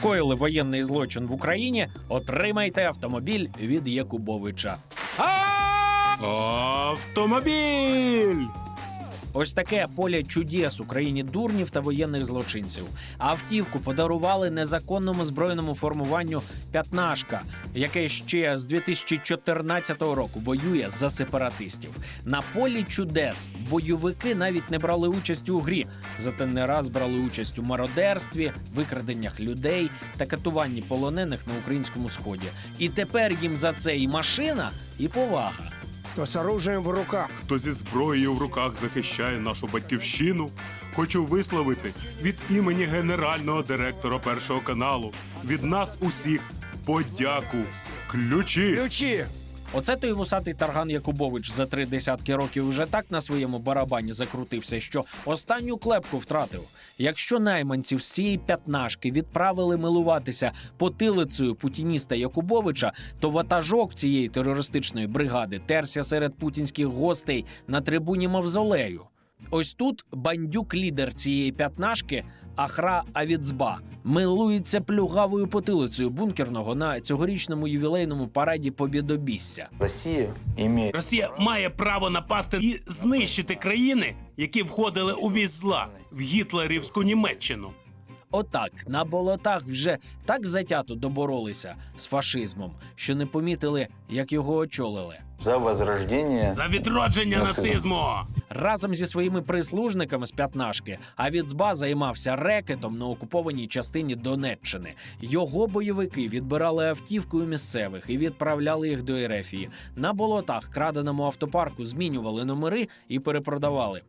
Скоїли воєнний злочин в Україні, отримайте автомобіль від Якубовича. Автомобіль! Ось таке поле чудес Україні дурнів та воєнних злочинців. Автівку подарували незаконному збройному формуванню П'ятнашка, яке ще з 2014 року воює за сепаратистів. На полі чудес бойовики навіть не брали участь у грі, зате не раз брали участь у мародерстві, викраденнях людей та катуванні полонених на українському сході. І тепер їм за це і машина, і повага. То з оружием в руках. Хто зі зброєю в руках захищає нашу батьківщину, хочу висловити від імені генерального директора першого каналу, від нас усіх подяку. Ключі! Ключи! Оце той вусатий Тарган Якубович за три десятки років вже так на своєму барабані закрутився, що останню клепку втратив. Якщо найманців з цієї п'ятнашки відправили милуватися потилицею путініста Якубовича, то ватажок цієї терористичної бригади терся серед путінських гостей на трибуні мавзолею. Ось тут бандюк лідер цієї п'ятнашки Ахра Авіцба милується плюгавою потилицею бункерного на цьогорічному ювілейному параді Побєдобісся. Россия имеет Росія має право напасти і знищити країни, які входили у віз зла в гітлерівську Німеччину. Отак на болотах вже так затято доборолися з фашизмом, що не помітили, як його очолили. за возрождение За відродження Нацизм. нацизму. Разом зі своїми прислужниками з п'ятнашки Авіцба займався рекетом на окупованій частині Донеччини. Його бойовики відбирали автівки у місцевих і відправляли їх до Ерефії. На болотах краденому автопарку змінювали номери і перепродавали.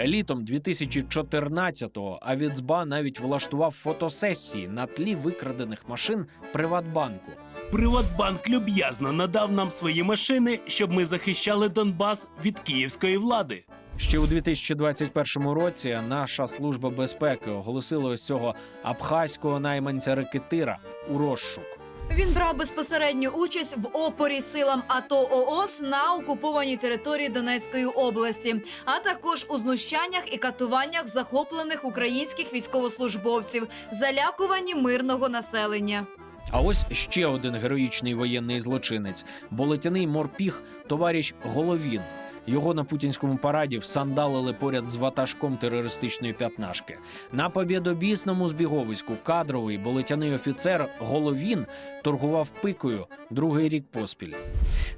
Літом 2014-го Авіцба навіть влаштував фотосесії на тлі викрадених машин Приватбанку. Приватбанк люб'язно надав нам свої машини, щоб ми захищали Донбас від київської влади. Ще у 2021 році наша служба безпеки оголосила ось цього абхазького найманця рекетира у розшук. Він брав безпосередню участь в опорі силам АТО ООС на окупованій території Донецької області, а також у знущаннях і катуваннях захоплених українських військовослужбовців, залякуванні мирного населення. А ось ще один героїчний воєнний злочинець болотяний морпіг товариш Головін. Його на путінському параді всандалили поряд з ватажком терористичної п'ятнашки. На побєдобісному збіговиську кадровий болотяний офіцер Головін торгував пикою другий рік поспіль.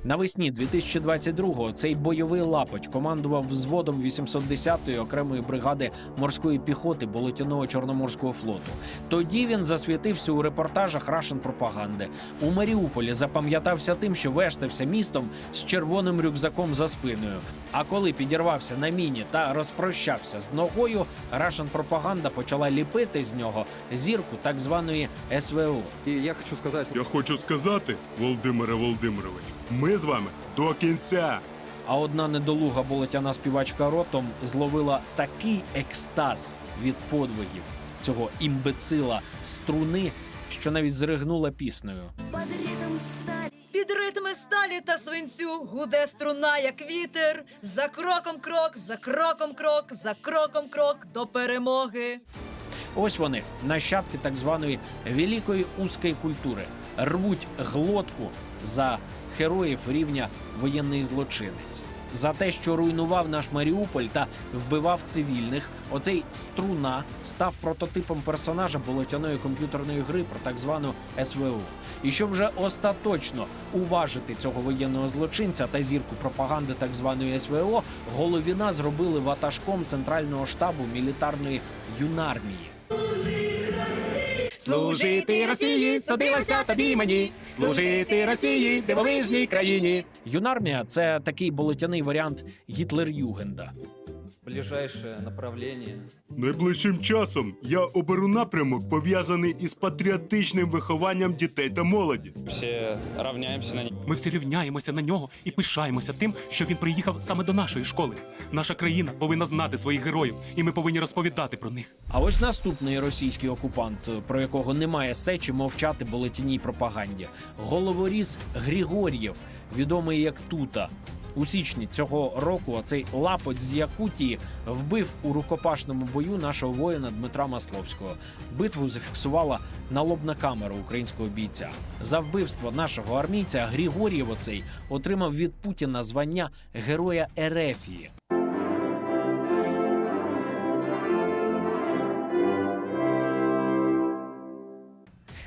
Навесні 2022-го цей бойовий лапоть командував взводом 810-ї окремої бригади морської піхоти болотяного чорноморського флоту. Тоді він засвітився у репортажах Рашен пропаганди. У Маріуполі запам'ятався тим, що вештався містом з червоним рюкзаком за спиною. А коли підірвався на міні та розпрощався з ногою, Рашен пропаганда почала ліпити з нього зірку так званої СВО. И я хочу сказать, Я хочу сказати, Володимире Володимирович, ми з вами до кінця. А одна недолуга болотяна співачка ротом зловила такий екстаз від подвигів цього імбецила струни, що навіть зригнула піснею. Під ритми сталі та свинцю гуде струна, як вітер. За кроком крок, за кроком крок, за кроком крок до перемоги. Ось вони, нащадки так званої великої узкої культури, рвуть глотку за героїв рівня воєнний злочинець. За те, що руйнував наш Маріуполь та вбивав цивільних, оцей струна став прототипом персонажа болотяної комп'ютерної гри про так звану СВО. І щоб вже остаточно уважити цього воєнного злочинця та зірку пропаганди так званої СВО, головіна зробили ватажком центрального штабу мілітарної юнармії. Служити Росії судилося тобі мені, служити Росії дивовижній країні. Юнармія це такий болотяний варіант Гітлер-Югенда. Ближайшее направление Найближчим часом я оберу напрямок, пов'язаний із патріотичним вихованням дітей та молоді. все равняемся на них. Ми всі рівняємося на нього і пишаємося тим, що він приїхав саме до нашої школи. Наша країна повинна знати своїх героїв, і ми повинні розповідати про них. А ось наступний російський окупант, про якого немає сечі мовчати болотяній пропаганді. Головоріз Григор'єв, відомий як Тута. У січні цього року цей лапоть з Якутії вбив у рукопашному бою нашого воїна Дмитра Масловського. Битву зафіксувала налобна камера українського бійця. За вбивство нашого армійця Григор'єв оцей отримав від Путіна звання Героя Ерефії.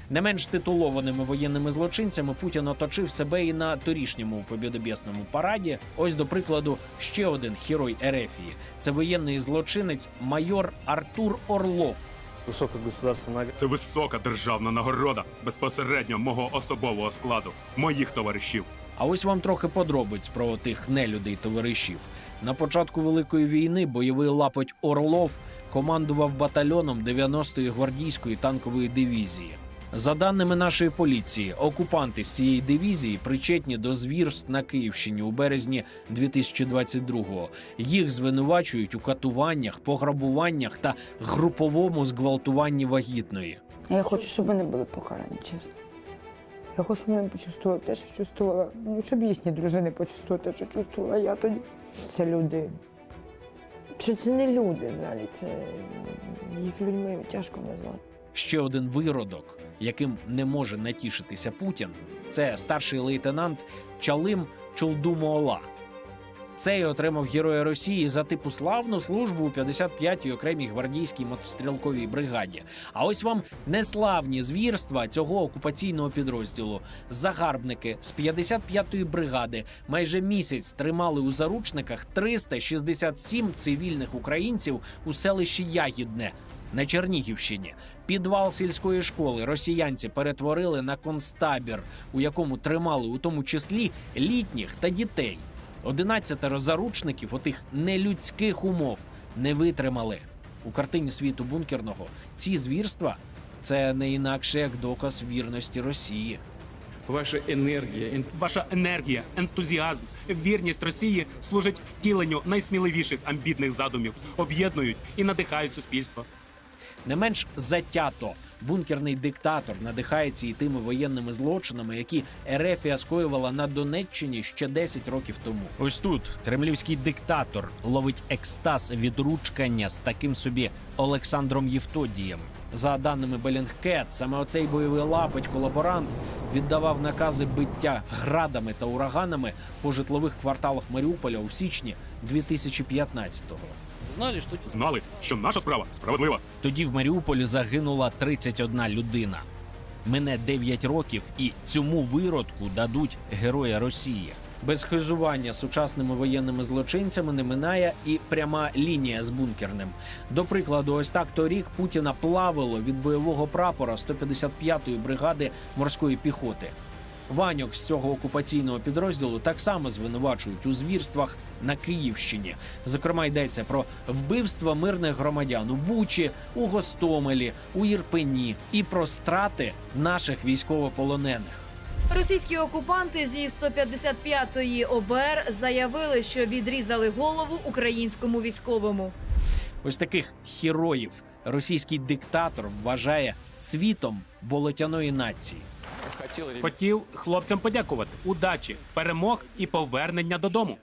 Не менш титулованими воєнними злочинцями Путін оточив себе і на торішньому побєдобєсному параді. Ось до прикладу, ще один герой Ерефії. Це воєнний злочинець майор Артур Орлов. Висока высокогосударственная Це висока державна нагорода безпосередньо мого особового складу, моїх товаришів. А ось вам трохи подробиць про тих нелюдей товаришів. На початку великої війни бойовий лапоть Орлов командував батальйоном 90-ї гвардійської танкової дивізії. За даними нашої поліції, окупанти з цієї дивізії причетні до звірств на Київщині у березні 2022-го. Їх звинувачують у катуваннях, пограбуваннях та груповому зґвалтуванні вагітної. Я хочу, щоб вони були покарані, чесно. Я хочу, щоб вони почувствували те, що чувствувала. Ну, щоб їхні дружини почувствували те, що чувствувала я тоді. Це люди. Чи це не люди взагалі? Це їх людьми тяжко назвати. Ще один виродок, яким не може натішитися Путін, це старший лейтенант Чалим Чолдумоола. Цей отримав Героя Росії за типу славну службу у 55-й окремій гвардійській мотострілковій бригаді. А ось вам неславні звірства цього окупаційного підрозділу. Загарбники з 55-ї бригади майже місяць тримали у заручниках 367 цивільних українців у селищі Ягідне на Чернігівщині. Підвал сільської школи росіянці перетворили на концтабір, у якому тримали у тому числі літніх та дітей. 11 заручників отих нелюдських умов не витримали. У картині світу бункерного ці звірства це не інакше як доказ вірності Росії. Ваша энергия, эн- Ваша енергія, ентузіазм, вірність Росії служать втіленню найсміливіших амбітних задумів, об'єднують і надихають суспільство. Не менш затято бункерний диктатор надихається і тими воєнними злочинами, які Ерефія скоювала на Донеччині ще 10 років тому. Ось тут кремлівський диктатор ловить екстаз від ручкання з таким собі Олександром Євтодієм. За даними Белінгкет, саме оцей бойовий лапоть колаборант віддавав накази биття градами та ураганами по житлових кварталах Маріуполя у січні 2015-го. Знали, що Знали, що наша справа справедлива. тоді в Маріуполі загинула 31 людина. Мине 9 років, і цьому виродку дадуть героя Росії. Без хизування сучасними воєнними злочинцями не минає і пряма лінія з бункерним. До прикладу, ось так торік Путіна плавило від бойового прапора 155-ї бригади морської піхоти. Ваньок з цього окупаційного підрозділу так само звинувачують у звірствах на Київщині. Зокрема, йдеться про вбивства мирних громадян у Бучі, у Гостомелі, у Ірпені і про страти наших військовополонених. Російські окупанти зі 155-ї ОБР заявили, що відрізали голову українському військовому. Ось таких героїв російський диктатор вважає цвітом болотяної нації. Хотів хлопцям подякувати. Удачі, перемог і повернення додому.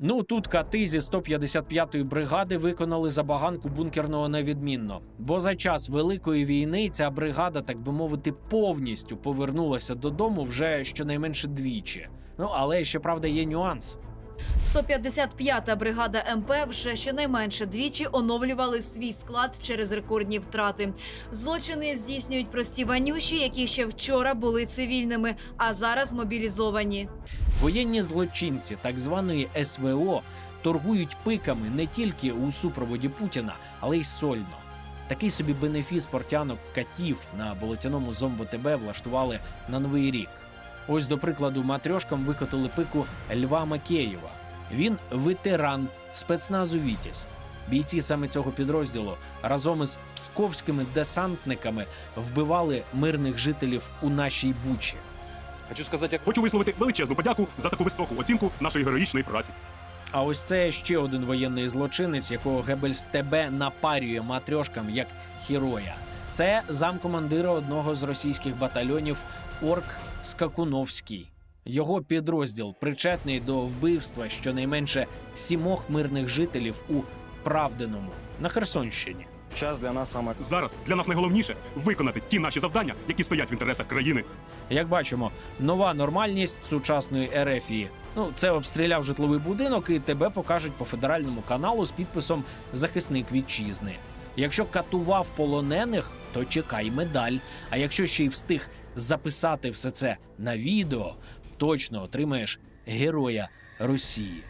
Ну тут кати зі 155-ї бригади виконали забаганку бункерного невідмінно. Бо за час великої війни ця бригада, так би мовити, повністю повернулася додому вже щонайменше двічі. Ну але ще правда є нюанс. 155-та бригада МП вже щонайменше двічі оновлювали свій склад через рекордні втрати. Злочини здійснюють прості ванюші, які ще вчора були цивільними, а зараз мобілізовані. Воєнні злочинці так званої СВО торгують пиками не тільки у супроводі Путіна, але й сольно. Такий собі бенефіс портянок катів на болотяному зомбо ТБ влаштували на новий рік. Ось до прикладу, матрьошкам викотили пику Льва Макеєва. Він ветеран спецназу Вітязь. Бійці саме цього підрозділу разом із псковськими десантниками вбивали мирних жителів у нашій бучі. хочу сказать, я Хочу висловити величезну подяку за таку високу оцінку нашої героїчної праці. А ось це ще один воєнний злочинець, якого Гебельс ТБ напарює матрьошкам як героя. Це замкомандира одного з російських батальйонів Орк Скакуновський. Його підрозділ причетний до вбивства щонайменше сімох мирних жителів у Правдиному на Херсонщині. Час для нас саме Зараз для нас найголовніше виконати ті наші завдання, які стоять в інтересах країни. Як бачимо, нова нормальність сучасної Ерефії. Ну, це обстріляв житловий будинок, і тебе покажуть по федеральному каналу з підписом Захисник вітчизни. Якщо катував полонених, то чекай медаль. А якщо ще й встиг записати все це на відео, точно отримаєш героя Росії.